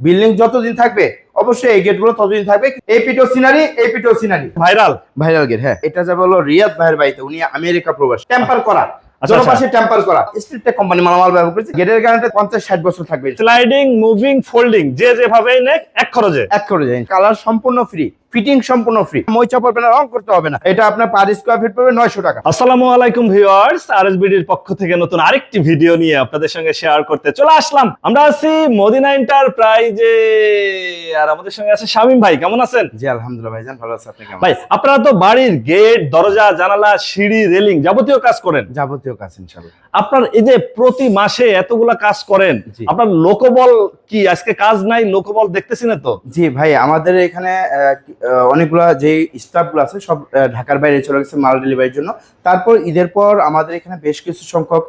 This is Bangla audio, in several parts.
বিল্ডিং যতদিন থাকবে অবশ্যই এই গেটগুলো ততদিন থাকবে। এই পিটো সিনারি এই পিটো সিনারি। ভাইরাল। ভাইরাল গেট হ্যাঁ। এটা যাবে হলো রিয়াদ ভাইয়ের বাড়িতে উনি আমেরিকা প্রবাস। টেম্পার করা। আচ্ছা, জনপাশে টেম্পার করা। স্টিল টেক কোম্পানি মালামাল ব্যবহার করেছে। গেটের গ্যারান্টি বছর থাকবে। স্লাইডিং মুভিং ফোল্ডিং যে নেক এক খরচে। এক খরচে। কালার সম্পূর্ণ ফ্রি ফিটিং সম্পূর্ণ ফ্রি মই চাপড় না রং করতে হবে না। এটা আপনার পার স্কোয়ার ফিট পড়বে নয়শো টাকা। আসসালামু আলাইকুম ভিউয়ার্স আরএসবিডির পক্ষ থেকে নতুন আরেকটি ভিডিও নিয়ে আপনাদের সঙ্গে শেয়ার করতে চলে আসলাম। আমরা আছি মদিনা এন্টারপ্রাইজে আর আমাদের সঙ্গে আছে শামিম ভাই কেমন আছেন? জি আলহামদুলিল্লাহ ভাইজান ভালো আছে আপনি কেমন ভাই আপনারা তো বাড়ির গেট দরজা জানালা সিঁড়ি রেলিং যাবতীয় কাজ করেন। যাবতীয় কাজ ইনশাল্লাহ আপনার এই যে প্রতি মাসে এতগুলা কাজ করেন। আপনার লোকবল কি? আজকে কাজ নাই লোকবল দেখতেছি না তো? জি ভাই আমাদের এখানে অনেকগুলা যে স্টাফগুলো আছে সব ঢাকার বাইরে চলে গেছে মাল ডেলিভারির জন্য। তারপর ঈদের পর আমাদের এখানে বেশ কিছু সংখ্যক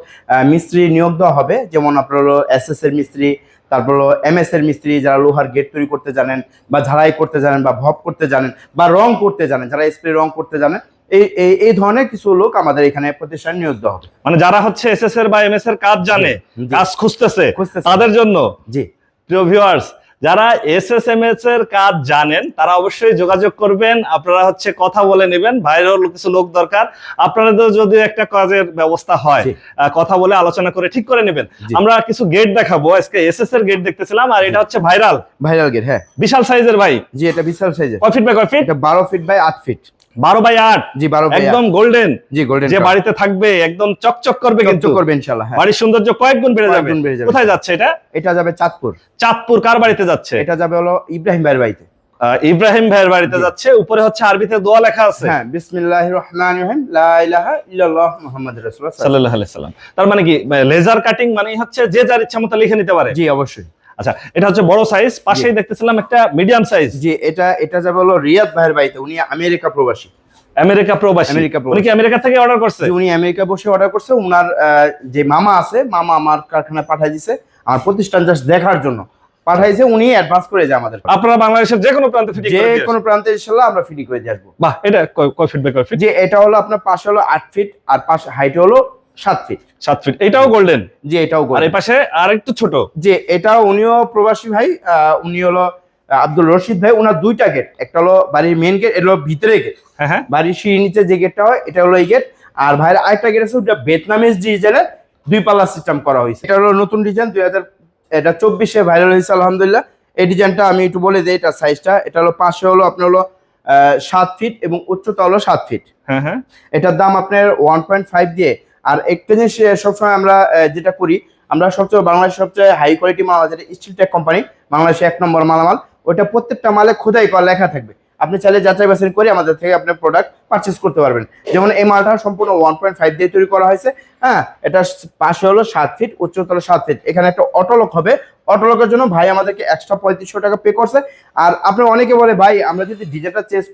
মিস্ত্রি নিয়োগ দেওয়া হবে। যেমন আপনার হলো এস এস এর মিস্ত্রি তারপর হলো এম এস এর মিস্ত্রি যারা লোহার গেট তৈরি করতে জানেন বা ঝাড়াই করতে জানেন বা ভব করতে জানেন বা রং করতে জানেন যারা স্প্রে রং করতে জানেন এই এই এই ধরনের কিছু লোক আমাদের এখানে প্রতিষ্ঠানে নিয়োগ দেওয়া হবে। মানে যারা হচ্ছে এসএস এর বা এমএস এর কাজ জানে। কাজ খুঁজতেছে খুঁজতেছে। তাদের জন্য? জি। প্রিয় ভিউয়ার্স যারা এস এর কাজ জানেন তারা অবশ্যই যোগাযোগ করবেন। আপনারা হচ্ছে কথা বলে নেবেন। বাইরেও কিছু লোক দরকার। আপনাদের যদি একটা কাজের ব্যবস্থা হয় কথা বলে আলোচনা করে ঠিক করে নেবেন। আমরা কিছু গেট দেখাবো। আজকে এস এর গেট দেখতেছিলাম আর এটা হচ্ছে ভাইরাল ভাইরাল গেট হ্যাঁ। বিশাল সাইজের ভাই। জি এটা বিশাল সাইজের কয় ফিট বাই কয় ফিট এটা বারো ফিট বাই আট ফিট বারো বাই আট। জি বারো বাই একদম গোল্ডেন জি গোল্ডেন যে বাড়িতে থাকবে একদম চকচক করবে কিন্তু। করবে ইনশাল্লাহ হ্যাঁ। বাড়ির সৌন্দর্য কয়েক গুণ বেড়ে যাবে। গুণ বেড়ে যাবে। কোথায় যাচ্ছে এটা? এটা যাবে চাঁদপুর। চাঁদপুর কার বাড়িতে যাচ্ছে? এটা যাবে হলো ইব্রাহিম ভাইয়ের বাড়িতে। ইব্রাহিম ভাইয়ের বাড়িতে যাচ্ছে। উপরে হচ্ছে আরবিতে দোয়া লেখা আছে। হ্যাঁ বিসমিল্লাহির রহমানির রহিম লা ইলাহা ইল্লাল্লাহ মুহাম্মাদুর রাসূলুল্লাহ সাল্লাল্লাহু আলাইহি সাল্লাম তার মানে কি লেজার কাটিং মানে হচ্ছে যে যার ইচ্ছা মতো লিখে নিতে পারে। জি অবশ্যই। আচ্ছা এটা হচ্ছে বড় সাইজ পাশেই দেখতেছিলাম একটা মিডিয়াম সাইজ জি এটা এটা যাবে হলো রিয়াদ ভাইয়ের বাড়িতে উনি আমেরিকা প্রবাসী। আমেরিকা প্রবাসী। আমেরিকা প্রবাসী। উনি কি আমেরিকা থেকে অর্ডার করছে? উনি আমেরিকা বসে অর্ডার করছে উনার যে মামা আছে মামা আমার কারখানা পাঠিয়ে দিছে আমার প্রতিষ্ঠান জাস্ট দেখার জন্য। পাঠাইছে উনি অ্যাডভান্স করে যায় আমাদের আপনারা বাংলাদেশের যে কোনো প্রান্তে ফিটিং যে কোনো প্রান্তে ইনশাল্লাহ আমরা ফ্রি করে দিয়ে আসব। বাহ এটা কয়- ফিট বাই কয় ফিট যে এটা হলো আপনার পাশে হলো আট ফিট আর পাশ হাইট হলো সাত ফিট সাত ফিট এটাও গোল্ডেন যে এটাও আর এই পাশে আর একটু ছোট? যে এটা উনিও প্রবাসী ভাই উনি হলো আব্দুল রশিদ ভাই। ওনার দুইটা গেট একটা হলো বাড়ির মেন গেট এটা হলো ভিতরে গেট হ্যাঁ হ্যাঁ। বাড়ির সিঁড়ি নিচে যে গেটটা হয় এটা হলো এই গেট আর ভাইয়ের আরেকটা গেট আছে ওটা ভিয়েতনামিজ ডিজাইনের দুই পাল্লা সিস্টেম করা হয়েছে। এটা হলো নতুন ডিজাইন দুই হাজার এটা চব্বিশে ভাইরাল হয়েছে আলহামদুলিল্লাহ। এই ডিজাইনটা আমি একটু বলে দিই এটা সাইজটা এটা হলো পাশে হলো আপনার হলো সাত ফিট এবং উচ্চতা হলো সাত ফিট হ্যাঁ হ্যাঁ। এটার দাম আপনার ওয়ান পয়েন্ট ফাইভ দিয়ে আর একটা জিনিস সবসময় আমরা যেটা করি, আমরা সবচেয়ে বাংলাদেশের সবচেয়ে হাই কোয়ালিটি মাল যেটা স্টিল টেক কোম্পানি বাংলাদেশে এক নম্বর মালামাল ওটা প্রত্যেকটা মালে খোদাই করা লেখা থাকবে। আপনি চাইলে যাচাই বাছাই করে আমাদের থেকে আপনার প্রোডাক্ট পারচেস করতে পারবেন। যেমন এই মালটা সম্পূর্ণ ওয়ান পয়েন্ট ফাইভ দিয়ে তৈরি করা হয়েছে হ্যাঁ? এটা পাশে হলো সাত ফিট উচ্চতা হলো সাত ফিট এখানে একটা অটোলক হবে। অটোলকের জন্য ভাই আমাদেরকে এক্সট্রা পঁয়ত্রিশশো টাকা পে করছে। আর আপনি অনেকে বলে, ভাই, আমরা যদি ডিজাইনটা চেঞ্জ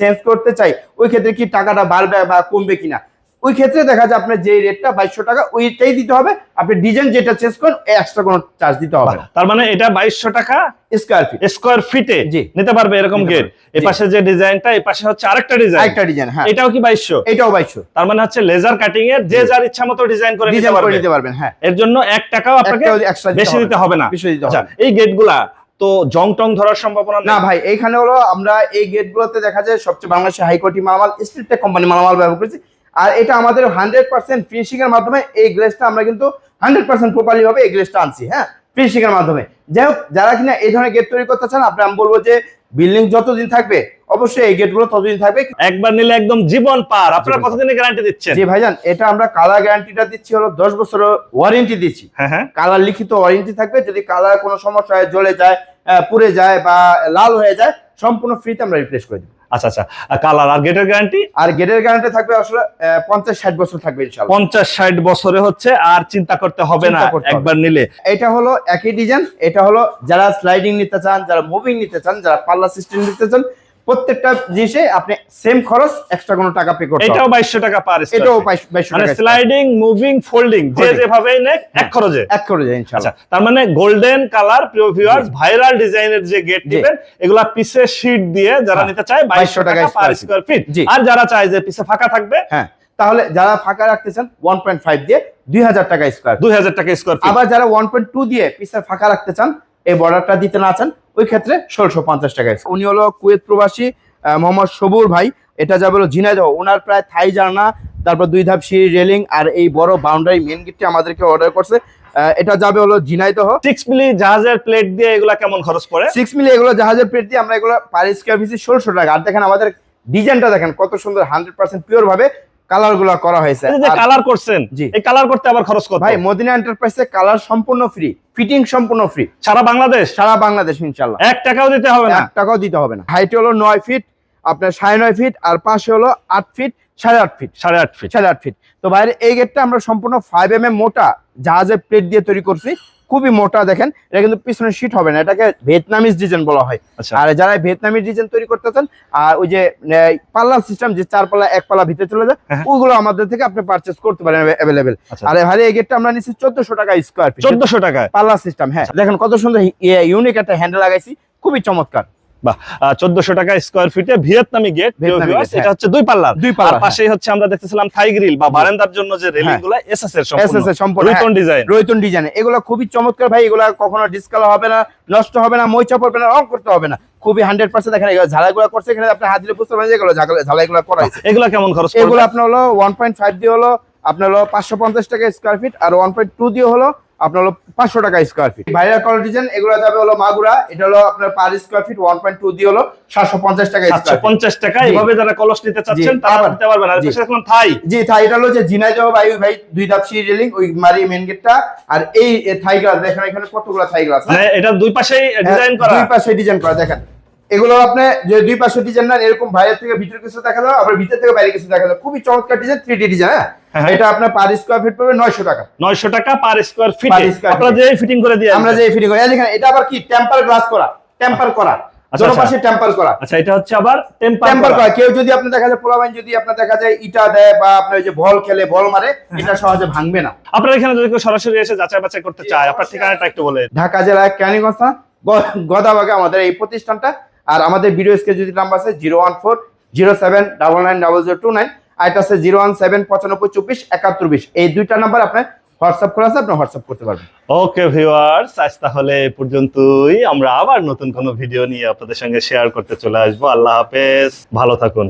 চেঞ্জ করতে চাই, ওই ক্ষেত্রে কি টাকাটা বাড়বে বা কমবে কিনা? ওই ক্ষেত্রে দেখা যায় আপনার যে রেটটা বাইশশো টাকা ওইটাই দিতে হবে। আপনি ডিজাইন যেটা চেঞ্জ করেন এক্সট্রা কোনো চার্জ দিতে হবে তার মানে এটা বাইশশো টাকা স্কোয়ার ফিট স্কোয়ার ফিটে। নিতে পারবে এরকম গেট পারবে। এ পাশে যে ডিজাইনটা এই পাশে হচ্ছে আরেকটা ডিজাইন একটা ডিজাইন হ্যাঁ। এটাও কি বাইশশো? এটাও বাইশশো। তার মানে হচ্ছে লেজার কাটিং এর যে যার ইচ্ছা মতো ডিজাইন করে নিতে পারবে। নিতে পারবেন হ্যাঁ। এর জন্য এক টাকাও আপনাকে বেশি দিতে হবে না। বেশি দিতে আচ্ছা। এই গেটগুলা তো জং টং ধরার সম্ভাবনা না ভাই এইখানে হলো আমরা এই গেটগুলোতে দেখা যায় সবচেয়ে বাংলাদেশের হাই কোয়ালিটি মালামাল স্টিল টেক কোম্পানি মালামাল ব্যবহার করেছি। আর এটা আমাদের হান্ড্রেড পার্সেন্ট ফিনিশিং এর মাধ্যমে এই গ্লেসটা আমরা কিন্তু হান্ড্রেড পার্সেন্ট প্রপারলি ভাবে এই গ্লেসটা আনছি হ্যাঁ? ফিনিশিং এর মাধ্যমে। যাই হোক যারা কিনা এই ধরনের গেট তৈরি করতে চান আপনি আমি বলব যে বিল্ডিং যতদিন থাকবে অবশ্যই এই গেটগুলো ততদিন থাকবে। একবার নিলে একদম জীবন পার। আপনারা কতদিনের গ্যারান্টি দিচ্ছেন? জি ভাইজান এটা আমরা কালার গ্যারান্টিটা দিচ্ছি হলো দশ বছরের ওয়ারেন্টি দিচ্ছি। হ্যাঁ হ্যাঁ। কালার লিখিত ওয়ারেন্টি থাকবে যদি কালার কোনো সমস্যা হয় জ্বলে যায় পুড়ে যায় বা লাল হয়ে যায় সম্পূর্ণ ফ্রিতে আমরা রিপ্লেস করে দিই আচ্ছা আচ্ছা। কালার আর গেটের গ্যারান্টি আর গেটের গ্যারান্টি থাকবে আসলে পঞ্চাশ ষাট বছর থাকবে ইনশাল্লাহ। পঞ্চাশ ষাট বছরে হচ্ছে আর চিন্তা করতে হবে না একবার নিলে। এটা হলো একই ডিজাইন এটা হলো যারা স্লাইডিং নিতে চান যারা মুভিং নিতে চান যারা পাল্লা সিস্টেম নিতে চান প্রত্যেকটা জিনিসে আপনি সেম খরচ এক্সট্রা কোনো টাকা পে করতে এটাও হবে। বাইশশো টাকা পার এটাও বাইশশো মানে টাকা স্লাইডিং মুভিং ফোল্ডিং যে Folding। যেভাবে নেক এক হ্যাঁ। খরচে। এক করে যায় আচ্ছা তার মানে গোল্ডেন কালার প্রিয় ভিউয়ার্স ভাইরাল ডিজাইনের যে গেট। দিবেন এগুলা পিসে শীট দিয়ে যারা হ্যাঁ, নিতে চায় 2200 2200 টাকা পার স্কয়ার ফিট আর যারা চায় যে পিসে ফাঁকা থাকবে হ্যাঁ তাহলে যারা ফাঁকা রাখতে চান ওয়ান পয়েন্ট ফাইভ দিয়ে দুই হাজার টাকা স্কোয়ার 2000 টাকা স্কয়ার ফিট আবার যারা ওয়ান পয়েন্ট টু দিয়ে পিসে ফাঁকা রাখতে চান এই বর্ডারটা দিতে না চান ওই ক্ষেত্রে ষোলোশো পঞ্চাশ টাকা উনি হলো কুয়েত প্রবাসী মোহাম্মদ সবুর ভাই। এটা যাবে হলো ঝিনাইদহ। ওনার প্রায় থাই জানা তারপর দুই ধাপ সিঁড়ি রেলিং আর এই বড় বাউন্ডারি মেন গেটটি আমাদেরকে অর্ডার করছে। এটা যাবে হলো ঝিনাইদহ। সিক্স মিলি জাহাজের প্লেট দিয়ে এগুলা কেমন খরচ পড়ে? সিক্স মিলি এগুলো জাহাজের প্লেট দিয়ে আমরা এগুলো পার স্কোয়ার ষোলোশো টাকা। আর দেখেন আমাদের ডিজাইনটা দেখেন কত সুন্দর হান্ড্রেড পার্সেন্ট পিওর ভাবে কালারগুলো করা হয়েছে। এই যে কালার করছেন। এই কালার করতে আবার খরচ কত? ভাই মদিনা এন্টারপ্রাইজে কালার সম্পূর্ণ ফ্রি ফিটিং সম্পূর্ণ ফ্রি সারা বাংলাদেশ? সারা বাংলাদেশ ইনশাল্লাহ এক টাকাও দিতে হবে না? এক টাকাও দিতে হবে না। হাইট হলো নয় ফিট আপনার সাড়ে নয় ফিট আর পাশে হলো আট ফিট সাড়ে আট ফিট সাড়ে আট ফিট সাড়ে আট ফিট তো বাইরে এই গেটটা আমরা সম্পূর্ণ ফাইভ এম এম মোটা জাহাজের প্লেট দিয়ে তৈরি করছি। খুবই মোটা দেখেন এটা কিন্তু পিছনে শীট হবে না এটাকে ভিয়েতনামিজ ডিজাইন বলা হয়। আচ্ছা। আর যারা ভিয়েতনামিজ ডিজাইন তৈরি করতে চান আর ওই যে পাল্লা সিস্টেম যে চার পাল্লা এক পাল্লা ভিতরে চলে যায় ওগুলো ওইগুলো আমাদের থেকে আপনি পারচেস করতে পারেন অ্যাভেলেবেল আচ্ছা। আর ভাই এই গেটটা আমরা নিচ্ছি চোদ্দশো টাকা স্কোয়ার ফিট চোদ্দশো টাকা পাল্লা সিস্টেম হ্যাঁ। দেখেন কত সুন্দর ইউনিক একটা হ্যান্ডেল লাগাইছি খুবই চমৎকার। টাকা স্কোয়ার ফিটে ভিয়েতনামি গেট এটা হ্যাঁ। হচ্ছে দুই পাল্লার। দুই হ্যাঁ। পাশেই হচ্ছে আমরা দেখতেছিলাম থাই গ্রিল বা বারান্দার জন্য যে রেলিং এসএস এর সম্পূর্ণ। এসএস এর সম্পূর্ণ হ্যাঁ। ডিজাইন এগুলো খুবই চমৎকার ভাই এগুলো কখনো ডিসকালার হবে না নষ্ট হবে না পড়বে না রং করতে হবে না। খুবই হান্ড্রেড পার্সেন্ট ঝালাইগুলো করছে এখানে আপনি হাত দিলে বুঝতে পারবেন যে এগুলো ঝালাই- করা হয়েছে। এগুলা কেমন খরচ এগুলো আপনার হলো ওয়ান পয়েন্ট ফাইভ দিয়ে হলো আপনার হলো পাঁচশো পঞ্চাশ টাকা স্কোয়ার ফিট আর ওয়ান পয়েন্ট টু দিয়ে হলো আপনার হলো পাঁচশো টাকা square feet viral colour design এগুলো যাবে হলো মাগুরা এটা হলো আপনার per square feet one point two দিয়ে হলো সাতশো পঞ্চাশ টাকা সাতশো পঞ্চাশ টাকা জি। এভাবে যারা কলস নিতে চাচ্ছেন তারা নিতে পারবেন। আর। থাই। জি থাই এটা হলো যে জিনাই যাব ভাই ভাই দুই ধাপ সিঁড়ি রেলিং ওই মারি মেন গেটটা আর এই থাই গ্লাস দেখেন এখানে কতগুলো থাই গ্লাস মানে এটা দুই পাশেই ডিজাইন করা। দুই পাশে ডিজাইন করা দেখেন। এগুলো আপনি যে দুই পাশে ডিজাইন না এরকম বাইরে থেকে ভিতরে কিছু দেখা যাবে আবার ভিতর থেকে বাইরে কিছু দেখা যাবে। খুবই চমৎকার ডিজাইন থ্রি ডি ডিজাইন হ্যাঁ। এটা আপনার পার স্কোয়ার ফিট পড়বে নয়শো টাকা। নয়শো টাকা পার স্কোয়ার ফিট আপনারা যে ফিটিং করে দিয়ে আমরা যে ফিটিং করি এই দেখেন এটা আবার কি? টেম্পার গ্লাস করা। টেম্পার করা। আচ্ছা, দুটো আচ্ছা। পাশে টেম্পার করা। আচ্ছা এটা হচ্ছে আবার টেম্পার টেম্পার করা। কেউ যদি আপনি দেখা যায় পোলাবাইন যদি আপনার দেখা যায় ইটা দেয় বা আপনার ওই যে বল খেলে বল মারে হ্যাঁ। এটা সহজে ভাঙবে না। আপনার এখানে যদি কেউ সরাসরি এসে যাচাই বাছাই করতে চায় আপনার ঠিকানাটা একটু বলে ঢাকা জেলার ক্যানিগঞ্জ গদাবাগে আমাদের এই প্রতিষ্ঠানটা। আর আমাদের ভিডিও স্কেল যদি নাম্বার আছে zero one four zero seven double nine double zero two nine আর এটা আছে জিরো ওয়ান সেভেন পঁচানব্বই, চব্বিশ, একাত্তর, বিশ। এই দুইটা নাম্বার আপনার হোয়াটসঅ্যাপ করা আছে, আপনি হোয়াটসঅ্যাপ করতে পারবেন। ওকে ভিউয়ার্স আজ তাহলে এ পর্যন্তই। আমরা আবার নতুন কোনো ভিডিও নিয়ে আপনাদের সঙ্গে শেয়ার করতে চলে আসব। আল্লাহ হাফেজ। ভালো থাকুন।